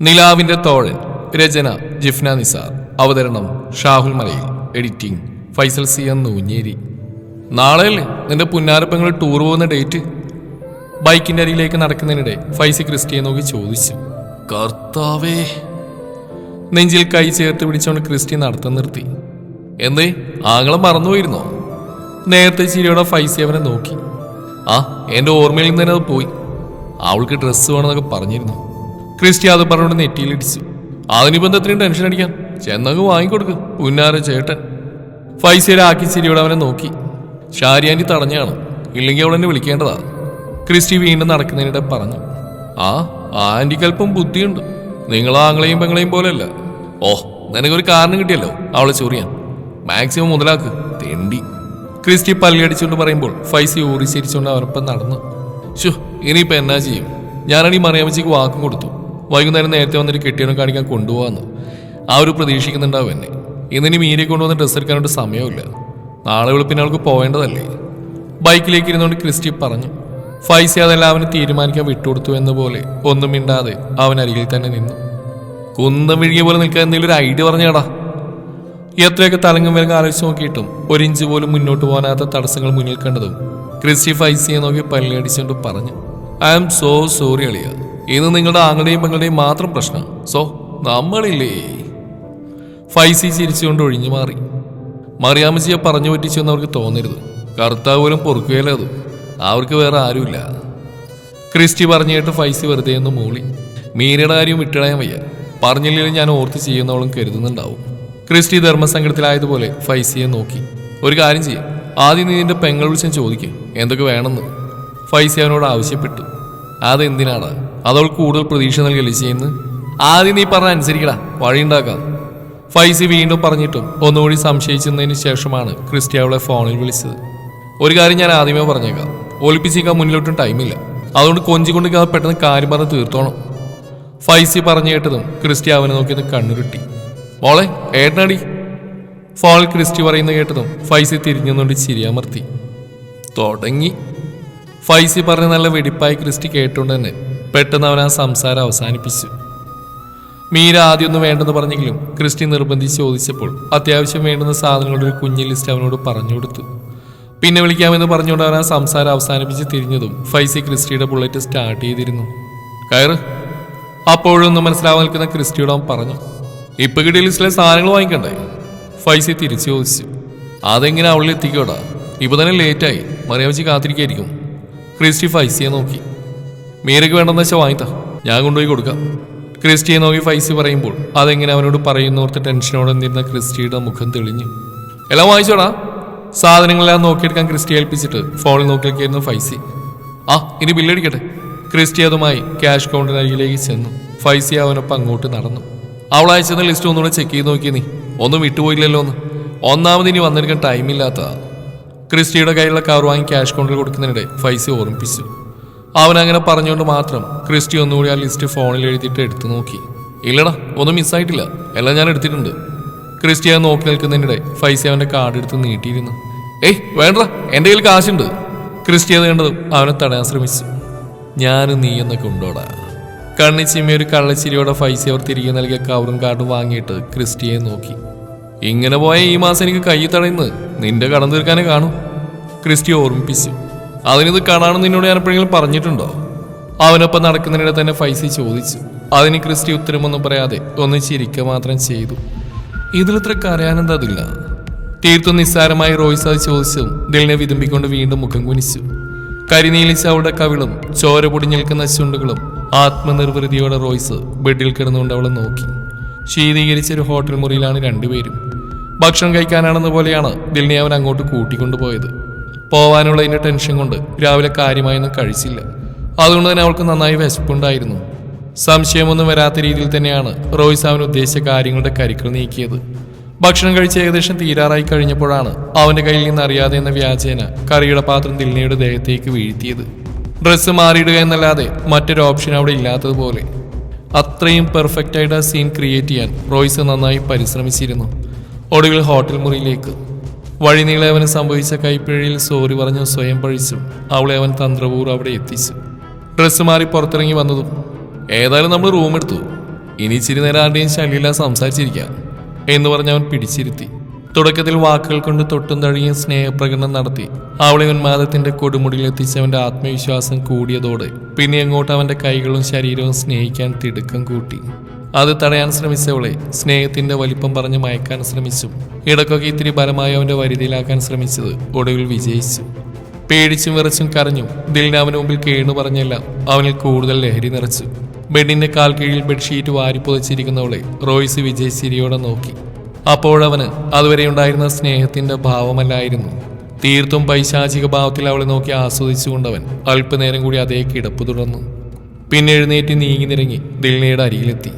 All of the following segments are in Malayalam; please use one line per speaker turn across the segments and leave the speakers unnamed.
നിലാവിന്റെ തോഴൻ രചന ജിഫ്ന നിസാർ. അവതരണം Shahul Malayil. Editing Faisal C M Noonjeri. നാളെയല്ലേ നിന്റെ പുന്നാരപ്പങ്ങൾ ടൂർ പോകുന്ന ഡേറ്റ് ബൈക്കിന്റെ അരിയിലേക്ക് നടക്കുന്നതിനിടെ ഫൈസി ക്രിസ്റ്റിയെ നോക്കി ചോദിച്ചു. കർത്താവേ. നെഞ്ചിൽ കൈ ചേർത്ത് പിടിച്ചുകൊണ്ട് ക്രിസ്റ്റി നടത്തം നിർത്തി. എന്തേ ആങ്ങളെ മറന്നുപോയിരുന്നോ? നേരത്തെ ചിരിയോടെ ഫൈസി അവനെ നോക്കി. ആ എന്റെ ഓർമ്മയിൽ നിന്ന് തന്നെ അത് പോയി. അവൾക്ക് ഡ്രസ്സ് വേണമെന്നൊക്കെ പറഞ്ഞിരുന്നു. ക്രിസ്റ്റി പറഞ്ഞുകൊണ്ട് നെറ്റിയിലിടിച്ചു അതിനിപ്പോ എന്താ ഇത്രയും ടെൻഷൻ അടിക്കാൻ ചെന്നങ്ങ് വാങ്ങിക്കൊടുക്ക് പുന്നാര ചേട്ടൻ. ഫൈസിയുടെ ആക്കി ചിരിയോടെ അവനെ നോക്കി. ഷാരിയാന്റെ തടഞ്ഞാണ്. ഇല്ലെങ്കിൽ അവൾ എന്നെ വിളിക്കേണ്ടതാ. ക്രിസ്റ്റി വീണ്ടും നടക്കുന്നതിനിടെ പറഞ്ഞു. ആ ആന്റിക്കൽപ്പം ബുദ്ധിയുണ്ട്. നിങ്ങൾ ആങ്ങളെയും പെങ്ങളെയും പോലെയല്ല. ഓ നിനക്കൊരു കാരണം കിട്ടിയല്ലോ. അവളെ ചൊറിയാൻ മാക്സിമം മുതലാക്ക്. തെണ്ടി. ക്രിസ്റ്റി പല്ലടിച്ചുകൊണ്ട് പറയുമ്പോൾ ഫൈസി ഊറി ചിരിച്ചുകൊണ്ട് അവരൊപ്പം നടന്നു. ഷു ഇനിയിപ്പോൾ എന്നാ ചെയ്യും? ഞാനാണ് മറിയാമ്മച്ചിക്ക് വാക്കും കൊടുത്തു. വൈകുന്നേരം നേരത്തെ വന്നിട്ട് കെട്ടിയവനെ കാണിക്കാൻ കൊണ്ടുപോകാന്ന് ആ ഒരു പ്രതീക്ഷിക്കുന്നുണ്ടാവും എന്നെ. ഇന്നിനി മീരെ കൊണ്ടുവന്ന് ഡ്രസ്സ് എടുക്കാനായിട്ട് സമയമില്ല നാളെ വെളുപ്പിന് അവൾക്ക് പോവേണ്ടതല്ലേ? ബൈക്കിലേക്ക് ഇരുന്നുകൊണ്ട് ക്രിസ്റ്റി പറഞ്ഞു ഫൈസി അതെല്ലാം അവന് തീരുമാനിക്കാൻ വിട്ടുകൊടുത്തു എന്ന പോലെ ഒന്നും മിണ്ടാതെ അവൻ അരികിൽ തന്നെ നിന്നു. കുന്തം വിഴുകിയ പോലെ നിൽക്കാൻ എന്തെങ്കിലും ഒരു ഐഡിയ പറഞ്ഞാടാ. എത്രയൊക്കെ തലങ്ങും വിലങ്ങ് ആലോചിച്ച് നോക്കിയിട്ടും ഒരിഞ്ച് പോലും മുന്നോട്ട് പോകാനാത്ത തടസ്സങ്ങൾ മുന്നിൽ കണ്ടതും ക്രിസ്റ്റി ഫൈസിയെ നോക്കി പല്ലടിച്ചുകൊണ്ട് പറഞ്ഞു ഐ ആം സോ സോറി അളിയ. ഇത് നിങ്ങളുടെ ആങ്ങളുടെയും പെങ്ങളുടെയും മാത്രം പ്രശ്നം. സോ നമ്മളില്ലേ? ഫൈസി ചിരിച്ചുകൊണ്ട് ഒഴിഞ്ഞു മാറി. മറിയാമ്മച്ചിയെ പറഞ്ഞു പറ്റിച്ചു എന്ന് അവർക്ക് തോന്നരുത്. കർത്താവ് പോലും പൊറുക്കുകയല്ലേ അത്. അവർക്ക് വേറെ ആരുമില്ല. ക്രിസ്റ്റി പറഞ്ഞു കേട്ട് ഫൈസി വെറുതെ എന്ന് മൂളി. മീരയുടെ കാര്യം വിട്ടിടാൻ വയ്യ. പറഞ്ഞില്ലെങ്കിൽ ഞാൻ ഓർത്ത് ചെയ്യുന്നവളും കരുതുന്നുണ്ടാവും. ക്രിസ്റ്റി ധർമ്മസങ്കടത്തിലായതുപോലെ ഫൈസിയെ നോക്കി. ഒരു കാര്യം ചെയ്യും. ആദ്യം നീ നിന്റെ പെങ്ങൾ വിളിച്ചാൽ ചോദിക്കും. എന്തൊക്കെ വേണമെന്ന്. ഫൈസി അവനോട് ആവശ്യപ്പെട്ടു. അതെന്തിനാടാ? അതവൾ കൂടുതൽ പ്രതീക്ഷ നൽകല്ലേ ചെയ്യുന്ന ആദ്യം നീ പറഞ്ഞ അനുസരിക്കടാ വഴിയുണ്ടാക്കാം ഫൈസി വീണ്ടും പറഞ്ഞിട്ടും ഒന്നുകൂടി സംശയിച്ചതിന് ശേഷമാണ് ക്രിസ്റ്റി അവളെ ഫോണിൽ വിളിച്ചത്. ഒരു കാര്യം ഞാൻ ആദ്യമേ പറഞ്ഞേക്കാം. ഒളിപ്പിച്ചേക്കാൻ മുന്നിലോട്ടും ടൈമില്ല അതുകൊണ്ട് കൊഞ്ചിക്കൊണ്ട് കാ പെട്ടെന്ന് കാര്യം പറഞ്ഞ് തീർത്തോണം. ഫൈസി പറഞ്ഞു കേട്ടതും ക്രിസ്റ്റി അവനെ നോക്കിയത് കണ്ണുരുട്ടി. മോളെ ഏട്ടനടി? ഫോണിൽ ക്രിസ്റ്റി പറയുന്ന കേട്ടതും ഫൈസി തിരിഞ്ഞുകൊണ്ട് ചിരിയമർത്തി തുടങ്ങി. ഫൈസി പറഞ്ഞ നല്ല വെടിപ്പായി ക്രിസ്റ്റി കേട്ടുകൊണ്ട് തന്നെ പെട്ടെന്ന് അവൻ ആ സംസാരം അവസാനിപ്പിച്ചു. മീര ആദ്യമൊന്നും വേണ്ടെന്ന് പറഞ്ഞെങ്കിലും ക്രിസ്റ്റി നിർബന്ധിച്ച് ചോദിച്ചപ്പോൾ അത്യാവശ്യം വേണ്ടുന്ന സാധനങ്ങളുടെ ഒരു കുഞ്ഞു ലിസ്റ്റ് അവനോട് പറഞ്ഞു കൊടുത്തു. പിന്നെ വിളിക്കാമെന്ന് പറഞ്ഞുകൊണ്ട് അവൻ ആ സംസാരം അവസാനിപ്പിച്ച് തിരിഞ്ഞതും ഫൈസി ക്രിസ്റ്റിയുടെ ബുള്ളറ്റ് സ്റ്റാർട്ട് ചെയ്തിരുന്നു. കയറ്. അപ്പോഴൊന്നും മനസ്സിലാവാൻ നിൽക്കുന്ന ക്രിസ്റ്റിയോട് അവൻ പറഞ്ഞു ഇപ്പൊ കിട്ടിയ ലിസ്റ്റിലെ സാധനങ്ങൾ വാങ്ങിക്കണ്ടേ? ഫൈസി തിരിച്ചു ചോദിച്ചു അതെങ്ങനെ അവളിൽ എത്തിക്കോടാ? ഇപ്പൊ തന്നെ ലേറ്റായി മറിയാവിച്ച് കാത്തിരിക്കായിരിക്കും. ക്രിസ്റ്റി ഫൈസിയെ നോക്കി. മീരയ്ക്ക് വേണ്ടെന്ന് വെച്ചാൽ വാങ്ങിത്താ ഞാൻ കൊണ്ടുപോയി കൊടുക്കാം. ക്രിസ്റ്റിയെ നോക്കി ഫൈസി പറയുമ്പോൾ അതെങ്ങനെ അവനോട് പറയുന്നോർത്ത് ടെൻഷനോടെ നിന്നിരുന്ന ക്രിസ്റ്റിയുടെ മുഖം തെളിഞ്ഞു. എല്ലാം വാങ്ങിച്ചോടാ സാധനങ്ങളെല്ലാം നോക്കിയെടുക്കാൻ ക്രിസ്റ്റി ഏൽപ്പിച്ചിട്ട് ഫോണിൽ നോക്കിയൊക്കെയായിരുന്നു ഫൈസി. ആ ഇനി ബില്ലടിക്കട്ടെ ക്രിസ്റ്റി അതുമായി ക്യാഷ് കൗണ്ടറിനരികിലേക്ക് ചെന്നു. ഫൈസി അവനൊപ്പം അങ്ങോട്ട് നടന്നു. അവൾ അയച്ചെന്ന ലിസ്റ്റ് ഒന്നുകൂടെ ചെക്ക് ചെയ്ത് നോക്കി നീ. ഒന്നും വിട്ടുപോയില്ലല്ലോ ഒന്ന് ഒന്നാമത് ഇനി വന്നെടുക്കാൻ ടൈമില്ലാത്ത ക്രിസ്റ്റിയുടെ കയ്യിലുള്ള കാർ വാങ്ങി ക്യാഷ് കൗണ്ടറിൽ കൊടുക്കുന്നതിനിടെ ഫൈസി ഓർമ്മിപ്പിച്ചു. അവൻ അങ്ങനെ പറഞ്ഞുകൊണ്ട് മാത്രം ക്രിസ്റ്റി ഒന്നുകൂടി ആ ലിസ്റ്റ് ഫോണിൽ എഴുതിയിട്ട് എടുത്തു നോക്കി. ഇല്ലടാ ഒന്നും മിസ്സായിട്ടില്ല എല്ലാം ഞാൻ എടുത്തിട്ടുണ്ട്. ക്രിസ്റ്റി അത് നോക്കി നിൽക്കുന്നതിനിടെ ഫൈസി അവന്റെ കാർഡ് എടുത്ത് നീട്ടിയിരുന്നു. ഏയ് വേണ്ട എന്റെ കയ്യിൽ കാശുണ്ട്. ക്രിസ്റ്റി അത് കണ്ടതും അവനെ തടയാൻ ശ്രമിച്ചു. ഞാനും നീ എന്നൊക്കെ ഉണ്ടോടാ. കണ്ണി ചിമ്മി ഒരു കള്ളച്ചിരിയോടെ ഫൈസ അവർ തിരികെ നൽകിയ കവറും കാർഡും വാങ്ങിയിട്ട് ക്രിസ്റ്റിയെ നോക്കി. ഇങ്ങനെ പോയ ഈ മാസം എനിക്ക് കൈ തടയുന്നത്. നിന്റെ കടം തീർക്കാനേ കാണൂ. ക്രിസ്റ്റി ഓർമ്മിപ്പിച്ചു. അതിനിത് കാണാനും നിന്നോട് ഞാൻ എപ്പോഴെങ്കിലും പറഞ്ഞിട്ടുണ്ടോ? അവനൊപ്പം നടക്കുന്നതിനിടെ തന്നെ ഫൈസി ചോദിച്ചു. അതിന് ക്രിസ്റ്റി ഉത്തരമൊന്നും പറയാതെ ഒന്ന് ചിരിക്കുക മാത്രം ചെയ്തു. ഇതിലിത്ര കരയാനെന്തതില്ല തീർത്തും നിസ്സാരമായി റോയ്സ് അത് ചോദിച്ചതും ദിലിനെ വിതുമ്പിക്കൊണ്ട് വീണ്ടും മുഖം കുനിച്ചു. കരിനീലിച്ച അവളുടെ കവിളും ചോര പൊടി നിൽക്കുന്ന ചുണ്ടുകളും ആത്മനിർവൃതിയോടെ റോയ്സ് ബെഡിൽ കിടന്നുകൊണ്ട് അവളെ നോക്കി. ശീതീകരിച്ച ഒരു ഹോട്ടൽ മുറിയിലാണ് രണ്ടുപേരും. ഭക്ഷണം കഴിക്കാനാണെന്ന പോലെയാണ് ദിലിനെ അവൻ അങ്ങോട്ട് കൂട്ടിക്കൊണ്ടുപോയത്. പോവാനുള്ളതിന്റെ ടെൻഷൻ കൊണ്ട് രാവിലെ കാര്യമായൊന്നും കഴിച്ചില്ല. അതുകൊണ്ട് തന്നെ അവൾക്ക് നന്നായി വിശപ്പുണ്ടായിരുന്നു. സംശയമൊന്നും വരാത്ത രീതിയിൽ തന്നെയാണ് റോയ്സ് അവൻ ഉദ്ദേശിച്ച കാര്യങ്ങളുടെ കരുക്കൾ നീക്കിയത്. ഭക്ഷണം കഴിച്ച് ഏകദേശം തീരാറായി കഴിഞ്ഞപ്പോഴാണ് അവന്റെ കയ്യിൽ നിന്ന് അറിയാതെ എന്ന വ്യാജേന കറിയുടെ പാത്രം ദിൽനയുടെ ദേഹത്തേക്ക് വീഴ്ത്തിയത്. ഡ്രസ്സ് മാറിയിടുക എന്നല്ലാതെ മറ്റൊരു ഓപ്ഷൻ അവിടെ ഇല്ലാത്തതുപോലെ. അത്രയും പെർഫെക്റ്റ് ആയിട്ട് ആ സീൻ ക്രിയേറ്റ് ചെയ്യാൻ റോയ്സ് നന്നായി പരിശ്രമിച്ചിരുന്നു. ഒടുവിൽ ഹോട്ടൽ മുറിയിലേക്ക് വഴിനീളെ അവന് സംഭവിച്ച കൈപ്പിഴയിൽ സോറി പറഞ്ഞു സ്വയം പഴിച്ചു. അവളെ അവൻ തന്ത്രപൂർവം അവിടെ എത്തിച്ചു. ഡ്രസ്സ് മാറി പുറത്തിറങ്ങി വന്നതും ഏതായാലും നമ്മൾ റൂം എടുത്തു. ഇനി ഇച്ചിരി നേരം ആരുടെയും ശല്യമില്ല സംസാരിച്ചിരിക്കാം എന്ന് പറഞ്ഞ് അവൻ പിടിച്ചിരുത്തി. തുടക്കത്തിൽ വാക്കുകൾ കൊണ്ട് തൊട്ടും തഴിയും സ്നേഹപ്രകടനം നടത്തി. അവളെ ഉന്മാദത്തിന്റെ കൊടുമുടിയിൽ എത്തിച്ചവന്റെ ആത്മവിശ്വാസം കൂടിയതോടെ പിന്നെ അങ്ങോട്ട് അവന്റെ കൈകളും ശരീരവും സ്നേഹിക്കാൻ തിടുക്കം കൂട്ടി. അത് തടയാൻ ശ്രമിച്ചവളെ സ്നേഹത്തിന്റെ വലിപ്പം പറഞ്ഞ് മയക്കാൻ ശ്രമിച്ചു. ഇടക്കൊക്കെ ഇത്തിരി ബലമായി അവന്റെ വരുതിയിലാക്കാൻ ശ്രമിച്ചത് ഒടുവിൽ വിജയിച്ചു. പേടിച്ചും വിറച്ചും കരഞ്ഞു. ദിലിന് അവന് മുമ്പിൽ കേണു പറഞ്ഞെല്ലാം അവനിൽ കൂടുതൽ ലഹരി നിറച്ചു. ബെഡിന്റെ കാൽ കീഴിൽ ബെഡ്ഷീറ്റ് വാരി പുതച്ചിരിക്കുന്നവളെ വിജയ് ചിരിയോടെ നോക്കി. അപ്പോഴവന് അതുവരെ ഉണ്ടായിരുന്ന സ്നേഹത്തിന്റെ ഭാവമല്ലായിരുന്നു. തീർത്തും പൈശാചിക ഭാവത്തിൽ അവളെ നോക്കി ആസ്വദിച്ചുകൊണ്ടവൻ അല്പനേരം കൂടി അതേ കിടപ്പ് തുടർന്നു. പിന്നെ എഴുന്നേറ്റ് നീങ്ങി നിരങ്ങി ദിൽനയുടെ അരികിലെത്തി.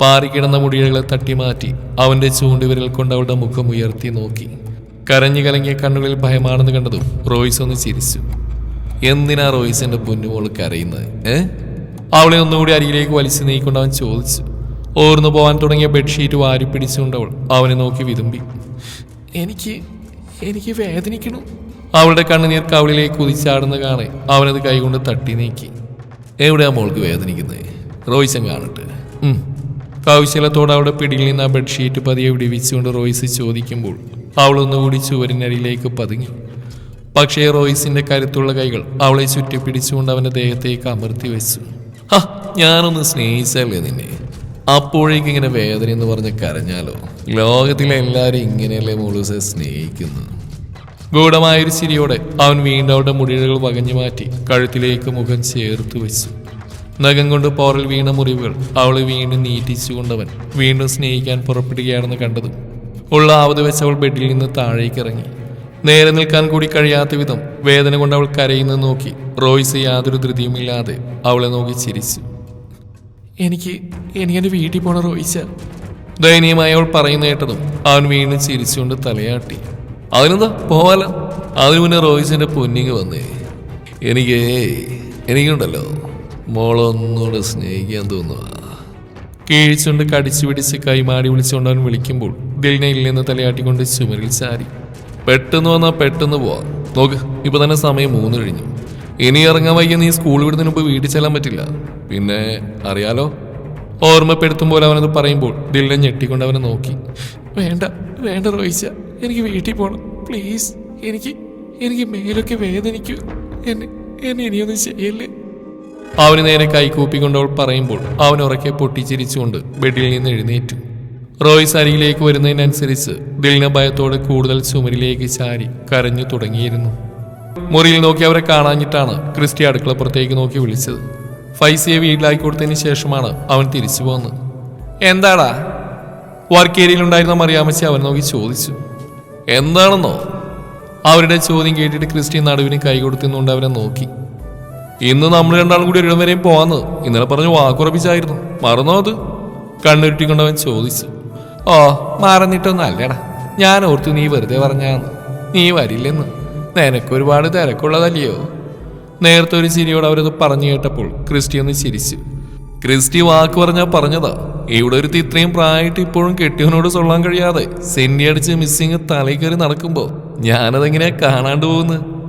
പാറിക്കിടന്ന മുടികളെ തട്ടിമാറ്റി അവന്റെ ചൂണ്ടുവിരൽ കൊണ്ട് അവളുടെ മുഖം ഉയർത്തി നോക്കി. കരഞ്ഞു കലങ്ങിയ കണ്ണുകളിൽ ഭയമാണെന്ന് കണ്ടതും റോയ്സ് ഒന്ന് ചിരിച്ചു. എന്തിനാ റോയ്സിന്റെ പൊന്നുമോൾക്ക് കരയുന്നത് ഏ? അവളെ ഒന്നുകൂടി അരികിലേക്ക് വലിച്ചു നീക്കൊണ്ട് അവൻ ചോദിച്ചു. ഓർന്നു പോവാൻ തുടങ്ങിയ ബെഡ്ഷീറ്റ് വാരി പിടിച്ചുകൊണ്ട് അവൾ അവനെ നോക്കി വിതുമ്പി. എനിക്ക് എനിക്ക് വേദനിക്കണു അവളുടെ കണ്ണുനീർ കവളിലേക്ക് കുതിച്ചാടുന്ന കാണെ അവനത് കൈകൊണ്ട് തട്ടി നീക്കി. എവിടെയാ മോൾക്ക് വേദനിക്കുന്നത് റോയ്സൻ കാണട്ടെ. കൗശലത്തോടെ അവിടെ പിടിയിൽ നിന്ന് ആ ബെഡ്ഷീറ്റ് പതിയെ വിടിവിച്ചുകൊണ്ട് റോയ്സ് ചോദിക്കുമ്പോൾ അവൾ ഒന്നുകൂടി ചുവരിനരിയിലേക്ക് പതുങ്ങി. പക്ഷേ റോയ്സിന്റെ കരുത്തുള്ള കൈകൾ അവളെ ചുറ്റിപ്പിടിച്ചുകൊണ്ട് അവന്റെ ദേഹത്തേക്ക് അമർത്തി വെച്ചു. ഹ ഞാനൊന്ന് സ്നേഹിച്ചല്ലേ നിന്നെ? അപ്പോഴേക്ക് ഇങ്ങനെ വേദന എന്ന് പറഞ്ഞ് കരഞ്ഞാലോ? ലോകത്തിലെ എല്ലാവരും ഇങ്ങനെയല്ലേ മോളൂസെ സ്നേഹിക്കുന്നു ഗൂഢമായൊരു ചിരിയോടെ അവൻ വീണ്ടും അവളുടെ മുടികൾ വകഞ്ഞു മാറ്റി കഴുത്തിലേക്ക് മുഖം ചേർത്ത് വെച്ചു. നഖം കൊണ്ട് പോറിൽ വീണ മുറിവുകൾ അവൾ വീണ്ടും നീറ്റിച്ചുകൊണ്ടവൻ വീണ്ടും സ്നേഹിക്കാൻ പുറപ്പെടുകയാണെന്ന് കണ്ടത്. ഉള്ള ആവത് വെച്ച് അവൾ ബെഡിൽ നിന്ന് താഴേക്ക് ഇറങ്ങി. നേരെ നിൽക്കാൻ കൂടി കഴിയാത്ത വിധം വേദന കൊണ്ട് അവൾ കരയുന്നത് നോക്കി റോയ്സ് യാതൊരു ധൃതിയുമില്ലാതെ അവളെ നോക്കി ചിരിച്ചു. എനിക്ക് എനിക്ക് എന്റെ വീട്ടിൽ പോണ റോയിച്ച. ദയനീയമായി അവൾ പറയുന്ന കേട്ടതും അവൻ വീണ്ടും ചിരിച്ചുകൊണ്ട് തലയാട്ടി. അതിനെന്താ? പോവാല. അതിന് മുന്നേ റോയിസിന്റെ പൊന്നിങ് വന്നേ. എനിക്ക് എനിക്കുണ്ടല്ലോ. മോളൊന്നുകൂടെ സ്നേഹിക്കാൻ തോന്നുക കേഴിച്ചുകൊണ്ട് കടിച്ചു പിടിച്ച് കൈമാടി വിളിച്ചുകൊണ്ട് അവൻ വിളിക്കുമ്പോൾ ദിൽനയിൽ നിന്ന് തലയാട്ടിക്കൊണ്ട് ചുമരിൽ ചാരി. പെട്ടെന്ന് വന്നാൽ പെട്ടെന്ന് പോവാം. നോക്ക് ഇപ്പൊ തന്നെ സമയം മൂന്ന് കഴിഞ്ഞു. ഇനി ഇറങ്ങാൻ വയ്യ നീ സ്കൂൾ വിടുന്നതിന് മുമ്പ് വീട്ടിൽ ചെല്ലാൻ പറ്റില്ല. പിന്നെ അറിയാലോ? ഓർമ്മപ്പെടുത്തുമ്പോൾ അവനത് പറയുമ്പോൾ ദിലിനെ ഞെട്ടിക്കൊണ്ട് അവനെ നോക്കി. വേണ്ട വേണ്ട റോയിച്ച എനിക്ക് വീട്ടിൽ പോകണം പ്ലീസ് എനിക്ക് എനിക്ക് മേലൊക്കെ വേദനിക്കൂ. എന്നെ എന്നെ ഇനിയൊന്നും ചെയ്യല്ലേ? അവന് നേരെ കൈകൂപ്പിക്കൊണ്ട് അവൾ പറയുമ്പോൾ അവൻ ഉറക്കെ പൊട്ടിച്ചിരിച്ചുകൊണ്ട് ബെഡിൽ നിന്ന് എഴുന്നേറ്റു. റോയ്സ് അരികിലേക്ക് വരുന്നതിനനുസരിച്ച് ദിലിന ഭയത്തോടെ കൂടുതൽ ചുമരിലേക്ക് ചാരി കരഞ്ഞു തുടങ്ങിയിരുന്നു. മുറിയിൽ നോക്കി അവരെ കാണാഞ്ഞിട്ടാണ് ക്രിസ്റ്റി അടുക്കളപ്പുറത്തേക്ക് നോക്കി വിളിച്ചത്. ഫൈസിയെ വീട്ടിലാക്കി കൊടുത്തതിന് ശേഷമാണ് അവൻ തിരിച്ചു പോകുന്നത് എന്താടാ? വർക്ക് ഏരിയയിലുണ്ടായിരുന്ന മറിയാമച്ചി അവൻ നോക്കി ചോദിച്ചു. എന്താണെന്നോ? അവരുടെ ചോദ്യം കേട്ടിട്ട് ക്രിസ്റ്റി നടുവിന് കൈ കൊടുത്തുകൊണ്ട് അവരെ നോക്കി. ഇന്ന് നമ്മൾ രണ്ടാളും കൂടി വരെയും പോവാന്ന് ഇന്നലെ പറഞ്ഞു വാക്കുറപ്പിച്ചായിരുന്നു. മറന്നോ അത്? കണ്ണുരുട്ടിക്കൊണ്ടവൻ ചോദിച്ചു. ഓ മറന്നിട്ടൊന്നും അല്ലടാ ഞാൻ ഓർത്തു നീ വെറുതെ പറഞ്ഞാന്ന്. നീ വരില്ലെന്ന്. നിനക്കൊരുപാട് തിരക്കുള്ളതല്ലയോ? നേരത്തെ ഒരു ചിരിയോട് അവരത് പറഞ്ഞു കേട്ടപ്പോൾ ക്രിസ്റ്റി ഒന്ന് ചിരിച്ചു. ക്രിസ്റ്റി വാക്ക് പറഞ്ഞാ പറഞ്ഞതാ. ഇവിടെ ഒരു ഇത്രയും പ്രായമായിട്ട് ഇപ്പോഴും കെട്ടിയവനോട് സൊള്ളാൻ കഴിയാതെ സെന്റി അടിച്ച് മിസ്സിങ് തലയിൽ കയറി നടക്കുമ്പോ ഞാനതെങ്ങനെയാ കാണാണ്ട് പോകുന്നത്?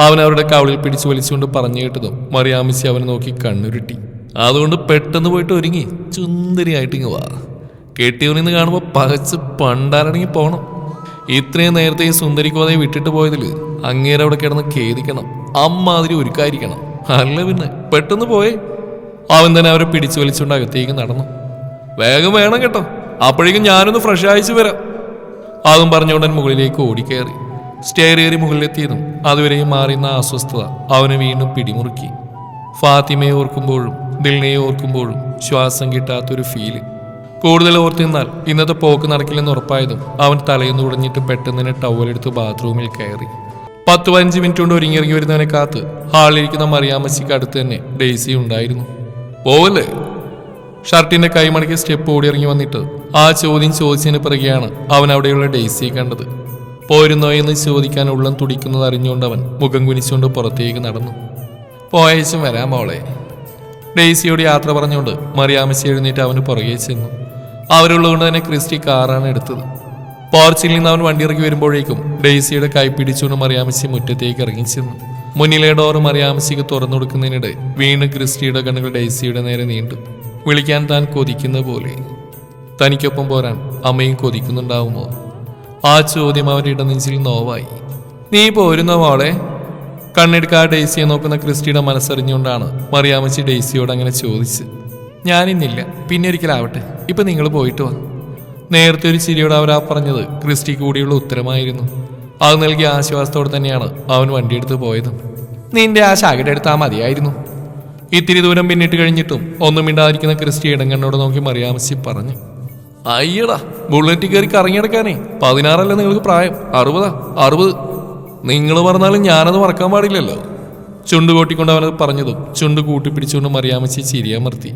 അവൻ അവരുടെ കവളിൽ പിടിച്ചു വലിച്ചുകൊണ്ട് പറഞ്ഞു കേട്ടതും മറിയാമിച്ചി അവനെ നോക്കി കണ്ണുരുട്ടി. അതുകൊണ്ട് പെട്ടെന്ന് പോയിട്ട് ഒരുങ്ങി. ചുന്ദരിയായിട്ട് ഇങ്ങ് വാ. കെട്ടിയവനിന്ന് കാണുമ്പോൾ പകച്ച് പണ്ടാരണങ്ങി പോകണം ഇത്രയും നേരത്തെ ഈ സുന്ദരി കോതയെ വിട്ടിട്ട് പോയതിൽ അങ്ങേരെ അവിടെ കിടന്ന് ഖേദിക്കണം. അമ്മാതിരി ഒരുക്കായിരിക്കണം. അല്ല പിന്നെ പെട്ടെന്ന് പോയേ. അവൻ തന്നെ അവരെ പിടിച്ചു വലിച്ചുകൊണ്ട് അകത്തേക്ക് നടന്നു. വേഗം വേണം കേട്ടോ. അപ്പോഴേക്കും ഞാനൊന്ന് ഫ്രഷ് അയച്ചു വരാം. അതും പറഞ്ഞുകൊണ്ട് മുകളിലേക്ക് ഓടിക്കയറി. സ്റ്റെയർ കയറി മുകളിലെത്തിയതും അതുവരെയും മാറിയുന്ന അസ്വസ്ഥത അവനെ വീണ്ടും പിടിമുറുക്കി. ഫാത്തിമയെ ഓർക്കുമ്പോഴും ദിൽനയെ ഓർക്കുമ്പോഴും ശ്വാസം കിട്ടാത്തൊരു ഫീൽ കൂടുതൽ ഓർത്തിരുന്നാൽ ഇന്നത്തെ പോക്ക് നടക്കില്ലെന്ന് ഉറപ്പായതും അവൻ തലയൊന്ന് ഉടഞ്ഞിട്ട് പെട്ടെന്ന് തന്നെ ടവലെടുത്ത് ബാത്റൂമിൽ കയറി. പത്ത് പതിനഞ്ച് മിനിറ്റ് കൊണ്ട് ഒരുങ്ങിറങ്ങി വരുന്നവനെ കാത്ത് ഹാളിലിരിക്കുന്ന മറിയാമ്മച്ചിക്ക് അടുത്ത് തന്നെ ഡെയ്സി ഉണ്ടായിരുന്നു. പോവല്ലേ? ഷർട്ടിന്റെ കൈമടക്കി സ്റ്റെപ്പ് ഓടി ഇറങ്ങി വന്നിട്ട് ആ ചോദ്യം ചോദിച്ചതിന് പിറകെയാണ് അവൻ അവിടെയുള്ള ഡെയ്സിയെ കണ്ടത്. പോരുന്നോ എന്ന് ചോദിക്കാൻ ഉള്ളം തുടിക്കുന്നത് അറിഞ്ഞുകൊണ്ട് അവൻ മുഖം കുനിച്ചുകൊണ്ട് പുറത്തേക്ക് നടന്നു. പോയേച്ചും വരാം മോളെ. ഡെയ്സിയോട് യാത്ര പറഞ്ഞുകൊണ്ട് മറിയാമശി എഴുന്നേറ്റ് അവന് പുറകെ ചെന്നു. അവരുള്ളതുകൊണ്ട് തന്നെ ക്രിസ്റ്റി കാറാണ് എടുത്തത്. പോർച്ചിൽ നിന്ന് അവൻ വണ്ടി ഇറക്കി വരുമ്പോഴേക്കും ഡെയ്സിയുടെ കൈ പിടിച്ചുകൊണ്ട് മറിയാമശി മുറ്റത്തേക്ക് ഇറങ്ങി ചെന്നു. മുന്നിലെ ഡോർ മറിയാമശിക്ക് തുറന്നു കൊടുക്കുന്നതിനിടെ വീണ് ക്രിസ്റ്റിയുടെ കണ്ണുകൾ ഡെയ്സിയുടെ നേരെ നീണ്ടു. വിളിക്കാൻ താൻ കൊതിക്കുന്ന പോലെ. തനിക്കൊപ്പം പോരാൻ അമ്മയും കൊതിക്കുന്നുണ്ടാവുമോ? ആ ചോദ്യം അവരുടെ ഇടനെഞ്ചിൽ നോവായി. നീ പോരുന്ന മോളെ? കണ്ണെടുക്കാ ഡെയ്സിയെ നോക്കുന്ന ക്രിസ്റ്റിയുടെ മനസ്സറിഞ്ഞുകൊണ്ടാണ് മറിയാമച്ചി ഡേസിയോട് അങ്ങനെ ചോദിച്ച് ഞാനിന്നില്ല. പിന്നെ ഒരിക്കലാവട്ടെ. ഇപ്പൊ നിങ്ങൾ പോയിട്ട് വാ. നേരത്തെ ഒരു ചിരിയോട് അവരാ പറഞ്ഞത് ക്രിസ്റ്റി കൂടിയുള്ള ഉത്തരമായിരുന്നു. അത് നൽകിയ ആശ്വാസത്തോടെ തന്നെയാണ് അവൻ വണ്ടിയെടുത്ത് പോയത്. നിന്റെ ആ ശാഖയുടെ എടുത്താൽ മതിയായിരുന്നു. ഇത്തിരി ദൂരം പിന്നിട്ട് കഴിഞ്ഞിട്ടും ഒന്നും മിണ്ടാതിരിക്കുന്ന ക്രിസ്റ്റി ഇടങ്കണ്ണോട് നോക്കി മറിയാമസി പറഞ്ഞു. അയ്യടാ ബുള്ളറ്റ് കയറി കറങ്ങിയെടുക്കാനേ. പതിനാറല്ല നിങ്ങൾക്ക് പ്രായം? അറുപതാ? അറുപത്. നിങ്ങൾ പറഞ്ഞാലും ഞാനത് മറക്കാൻ പാടില്ലല്ലോ. ചുണ്ട് കൂട്ടിക്കൊണ്ട് അവനത് പറഞ്ഞതും ചുണ്ട് കൂട്ടിപ്പിടിച്ചുകൊണ്ട് മറിയാമച്ചി ചിരിയമർത്തി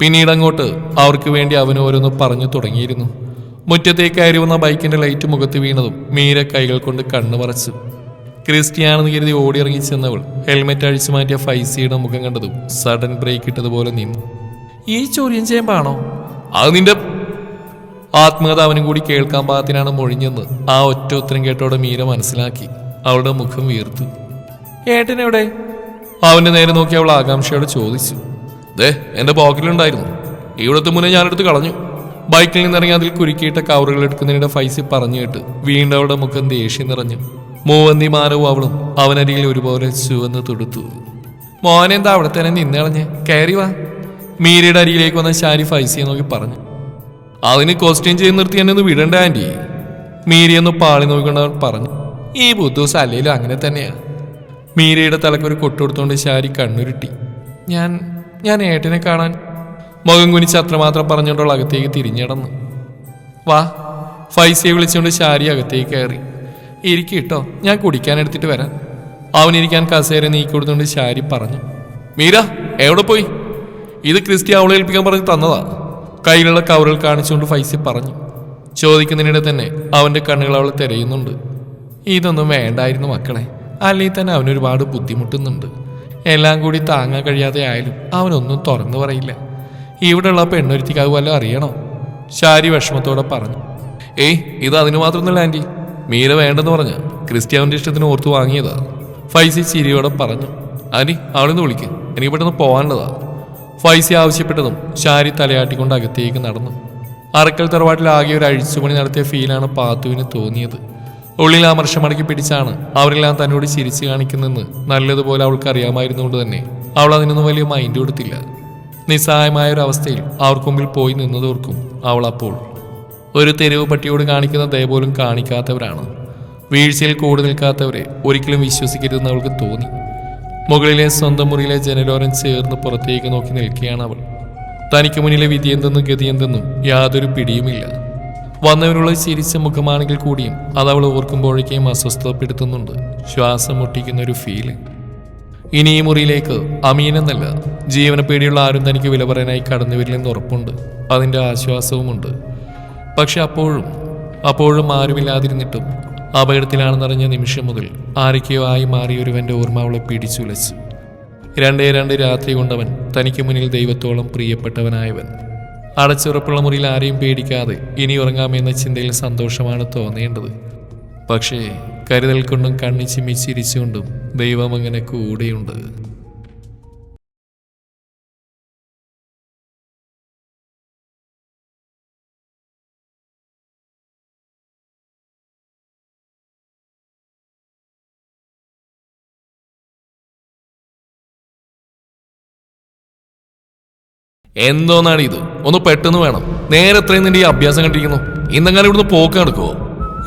പിന്നീട് അങ്ങോട്ട് അവർക്ക് വേണ്ടി അവൻ ഓരോന്ന് പറഞ്ഞു തുടങ്ങിയിരുന്നു. മുറ്റത്തേക്ക് കയറി വന്ന ബൈക്കിന്റെ ലൈറ്റ് മുഖത്ത് വീണതും മീര കൈകൾ കൊണ്ട് കണ്ണു പറച്ചു ക്രിസ്റ്റിയാണെന്ന് കരുതി ഓടിയിറങ്ങി ചെന്നവൾ ഹെൽമെറ്റ് അഴിച്ചു മാറ്റിയ ഫൈസിയുടെ മുഖം കണ്ടതും സഡൻ ബ്രേക്ക് ഇട്ടതുപോലെ നിന്നു. ഈ ചോദ്യം ചെയ്യുമ്പാണോ അത് നിന്റെ ആത്മകഥ അവനും കൂടി കേൾക്കാൻ പാകത്തിനാണ് മൊഴിഞ്ഞെന്ന് ആ ഒറ്റ ഉത്തരം കേട്ടോടെ മീര മനസ്സിലാക്കി. അവളുടെ മുഖം വീർത്തു. ഏട്ടനെവിടെ? അവന്റെ നേരെ നോക്കി അവൾ ആകാംക്ഷയോട് ചോദിച്ചു. ദേ എന്റെ പോക്കറ്റിലുണ്ടായിരുന്നു. ഇവിടുത്തെ മുന്നേ ഞാനെടുത്ത് കളഞ്ഞു. ബൈക്കിൽ നിന്നിറങ്ങി അതിൽ കുരുക്കിയിട്ട കവറുകൾ എടുക്കുന്നതിനിടെ ഫൈസി പറഞ്ഞു കേട്ട് വീണ്ടും അവളുടെ മുഖം ദേഷ്യം നിറഞ്ഞു. മൂവന്തി മാനവും അവളും അവനരികിൽ ഒരുപോലെ ചുവന്ന് തുടുത്തു. മോനെന്താ അവിടെ തന്നെ നിന്നളഞ്ഞ് കയറി വാ. മീരയുടെ അരികിലേക്ക് വന്ന ശാരി ഫൈസിയെ നോക്കി പറഞ്ഞു. അതിന് കോസ്റ്റ്യൂം ചെയ്ത് നിർത്തി എന്നെ ഒന്ന് വിടണ്ട ആന്റി മീരി ഒന്ന് പാളി നോക്കിക്കൊണ്ട് പറഞ്ഞു. ഈ ബുദ്ധൂസ് അല്ലെങ്കിലും അങ്ങനെ തന്നെയാ. മീരയുടെ തലക്കൊരു കൊട്ടുകൊടുത്തോണ്ട് ശാരി കണ്ണുരുട്ടി. ഞാൻ ഞാൻ ഏട്ടനെ കാണാൻ. മുഖം കുനിച്ച് അത്രമാത്രം പറഞ്ഞുകൊണ്ടുള്ള അകത്തേക്ക് തിരിഞ്ഞടന്നു. വാ ഫൈസയെ വിളിച്ചുകൊണ്ട് ശാരി അകത്തേക്ക് കയറി. ഇരിക്കിട്ടോ ഞാൻ കുടിക്കാൻ എടുത്തിട്ട് വരാം. അവൻ ഇരിക്കാൻ കസേര നീക്കി കൊടുത്തുകൊണ്ട് ശാരി പറഞ്ഞു. മീര എവിടെ പോയി? ഇത് ക്രിസ്റ്റി അവളെ ഏൽപ്പിക്കാൻ പറഞ്ഞ് തന്നതാ. കയ്യിലുള്ള കവറുകൾ കാണിച്ചുകൊണ്ട് ഫൈസി പറഞ്ഞു. ചോദിക്കുന്നതിനിടെ തന്നെ അവന്റെ കണ്ണുകൾ അവൾ തിരയുന്നുണ്ട്. ഇതൊന്നും വേണ്ടായിരുന്നു മക്കളെ. അല്ലെങ്കിൽ തന്നെ അവനൊരുപാട് ബുദ്ധിമുട്ടുന്നുണ്ട്. എല്ലാം കൂടി താങ്ങാൻ കഴിയാതെ ആയാലും അവനൊന്നും തുറന്നു പറയില്ല. ഇവിടെയുള്ള പെണ്ണൊരുത്തിക്ക് അത് വല്ലതും അറിയണോ? ശാരി വിഷമത്തോടെ പറഞ്ഞു. ഏയ് ഇത് അതിന് മാത്രമൊന്നുമില്ല ആന്റി മീര വേണ്ടെന്ന് പറഞ്ഞ ക്രിസ്ത്യാവിന്റെ ഇഷ്ടത്തിന് ഓർത്ത് വാങ്ങിയതാ. ഫൈസി ചിരിയോടെ പറഞ്ഞു. ആന്റി അവളിന്ന് വിളിക്ക്. എനിക്ക് പെട്ടെന്ന് പോകാനുള്ളതാ. ഫൈസി ആവശ്യപ്പെട്ടതും ഷാരി തലയാട്ടിക്കൊണ്ട് അകത്തേക്ക് നടന്നു. അറക്കൽ തറവാട്ടിൽ ആകെ ഒരു അഴിച്ചുപണി നടത്തിയ ഫീലാണ് പാത്തുവിന് തോന്നിയത്. ഉള്ളിൽ അമർഷമടക്കി പിടിച്ചാണ് അവരെല്ലാം തന്നോട് ചിരിച്ചു കാണിക്കുന്നെന്ന് നല്ലതുപോലെ അവൾക്ക് അറിയാമായിരുന്നുകൊണ്ട് തന്നെ അവൾ അതിനൊന്നും വലിയ മൈൻഡ് കൊടുത്തില്ല. നിസ്സഹായമായ ഒരു അവസ്ഥയിൽ അവർക്ക് മുമ്പിൽ പോയി നിന്നതോർക്കും അവൾ അപ്പോൾ ഒരു തെരുവ് പട്ടിയോട് കാണിക്കുന്ന ദയ പോലും കാണിക്കാത്തവരാണ്. വീഴ്ചയിൽ കൂടെ നിൽക്കാത്തവരെ ഒരിക്കലും വിശ്വസിക്കരുതെന്ന് അവൾക്ക് തോന്നി. മുകളിലെ സ്വന്തം മുറിയിലെ ജനലോരം ചേർന്ന് പുറത്തേക്ക് നോക്കി നിൽക്കുകയാണ് അവൾ. തനിക്ക് മുന്നിലെ വിധി എന്തെന്നും ഗതി എന്തെന്നും യാതൊരു പിടിയുമില്ല. വന്നവരുള്ള ചിരിച്ച മുഖമാണെങ്കിൽ കൂടിയും അത് അവൾ ഓർക്കുമ്പോഴേക്കും അസ്വസ്ഥപ്പെടുത്തുന്നുണ്ട് ശ്വാസം മുട്ടിക്കുന്ന ഒരു ഫീൽ ഇനി ഈ മുറിയിലേക്ക് അമീനെന്നല്ല ജീവന പേടിയുള്ള ആരും തനിക്ക് വില പറയാനായി കടന്നു വരില്ലെന്ന് ഉറപ്പുണ്ട്. അതിന്റെ ആശ്വാസവുമുണ്ട്. പക്ഷെ അപ്പോഴും അപ്പോഴും ആരുമില്ലാതിരുന്നിട്ടും അപകടത്തിലാണെന്നറിഞ്ഞ നിമിഷം മുതൽ ആരൊക്കെയോ ആയി മാറിയൊരുവന്റെ ഓർമ്മ അവളെ രണ്ടേ രണ്ട് രാത്രി കൊണ്ടവൻ തനിക്ക് മുന്നിൽ ദൈവത്തോളം പ്രിയപ്പെട്ടവനായവൻ. അടച്ചുറപ്പുള്ള മുറിയിൽ ആരെയും പേടിക്കാതെ ഇനി ഉറങ്ങാമെന്ന ചിന്തയിൽ സന്തോഷമാണ് തോന്നേണ്ടത്. പക്ഷേ കരുതൽ കൊണ്ടും കണ്ണി ചിമ്മിച്ചിരിച്ചുകൊണ്ടും ദൈവം അങ്ങനെ കൂടെയുണ്ട്. എന്തോന്നാണ് ഇത് ഒന്ന് പെട്ടെന്ന് വേണം. നേരെ എത്രയും നിന്റെ ഈ അഭ്യാസം കണ്ടിരിക്കുന്നു. ഇന്നങ്ങനെ ഇവിടുന്ന് പോക്ക് നടക്കുമോ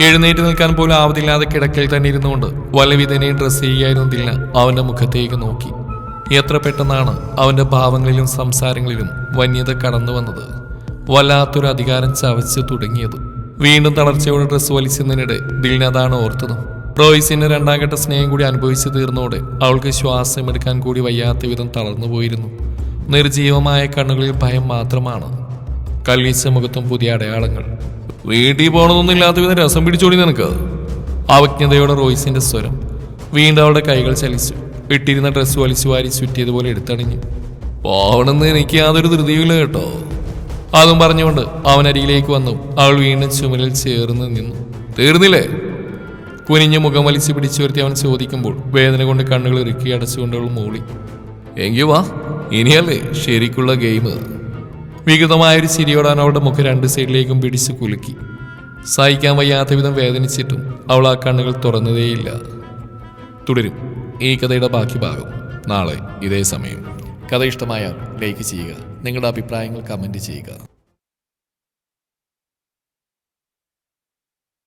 എഴുന്നേറ്റ് നിൽക്കാൻ പോലും ആവതില്ലാതെ കിടക്കയിൽ തന്നെ ഇരുന്നുകൊണ്ട് വലവിധനെ ഡ്രസ് ചെയ്യായിരുന്നതില്ല അവന്റെ മുഖത്തേക്ക് നോക്കി. എത്ര പെട്ടെന്നാണ് അവന്റെ ഭാവങ്ങളിലും സംസാരങ്ങളിലും വന്യത കടന്നു വന്നത്. വല്ലാത്തൊരു അധികാരം ചവച്ച് തുടങ്ങിയത്. വീണ്ടും തളർച്ചയോടെ ഡ്രസ്സ് വലിച്ചതിനിടെ ദിൽനതാണ് ഓർത്തതും. റോയ്സിന്റെ രണ്ടാം ഘട്ട സ്നേഹം കൂടി അനുഭവിച്ചു തീർന്നോടെ അവൾക്ക് ശ്വാസം എടുക്കാൻ കൂടി വയ്യാത്ത വിധം തളർന്നു പോയിരുന്നു. നിർജീവമായ കണ്ണുകളിൽ ഭയം മാത്രമാണ്. കൽവീച്ച മുഖത്തും പുതിയ അടയാളങ്ങൾ. വീട്ടിൽ പോകണമെന്നൊന്നും ഇല്ലാത്ത വിധം രസം പിടിച്ചോടി നിനക്ക് അവജ്ഞതയോടെ റോയ്സിന്റെ സ്വരം. വീണ്ടും അവളുടെ കൈകൾ ചലിച്ചു. ഇട്ടിരുന്ന ഡ്രസ്സ് വലിച്ചു വാരി ചുറ്റിയതുപോലെ എടുത്തണിഞ്ഞു. പോകണമെന്ന് എനിക്ക് യാതൊരു ധൃതിയില്ല കേട്ടോ. അതും പറഞ്ഞുകൊണ്ട് അവൻ അരികിലേക്ക് വന്നു. അവൾ വീണ്ടും ചുമലിൽ ചേർന്ന് നിന്നു. തീർന്നില്ലേ? കുനിഞ്ഞു മുഖം വലിച്ചു പിടിച്ചു വരുത്തി അവൻ ചോദിക്കുമ്പോൾ വേദന കൊണ്ട് കണ്ണുകൾ ഇറുക്കി അടച്ചുകൊണ്ട് അവൾ മൂളി. എങ്കി വാ. ഇനിയല്ലേ ശരിക്കുള്ള ഗെയിം വികൃതമായൊരു ചിരിയോടാൻ അവളുടെ മുഖം രണ്ട് സൈഡിലേക്കും പിടിച്ച് കുലുക്കി. സഹിക്കാൻ വയ്യാത്ത വിധം വേദനിച്ചിട്ടും അവൾ ആ കണ്ണുകൾ തുറന്നതേയില്ല. തുടരും. ഈ കഥയുടെ ബാക്കി ഭാഗം. നാളെ ഇതേ സമയം. കഥ ഇഷ്ടമായാൽ ലൈക്ക് ചെയ്യുക. നിങ്ങളുടെ അഭിപ്രായങ്ങൾ കമന്റ് ചെയ്യുക.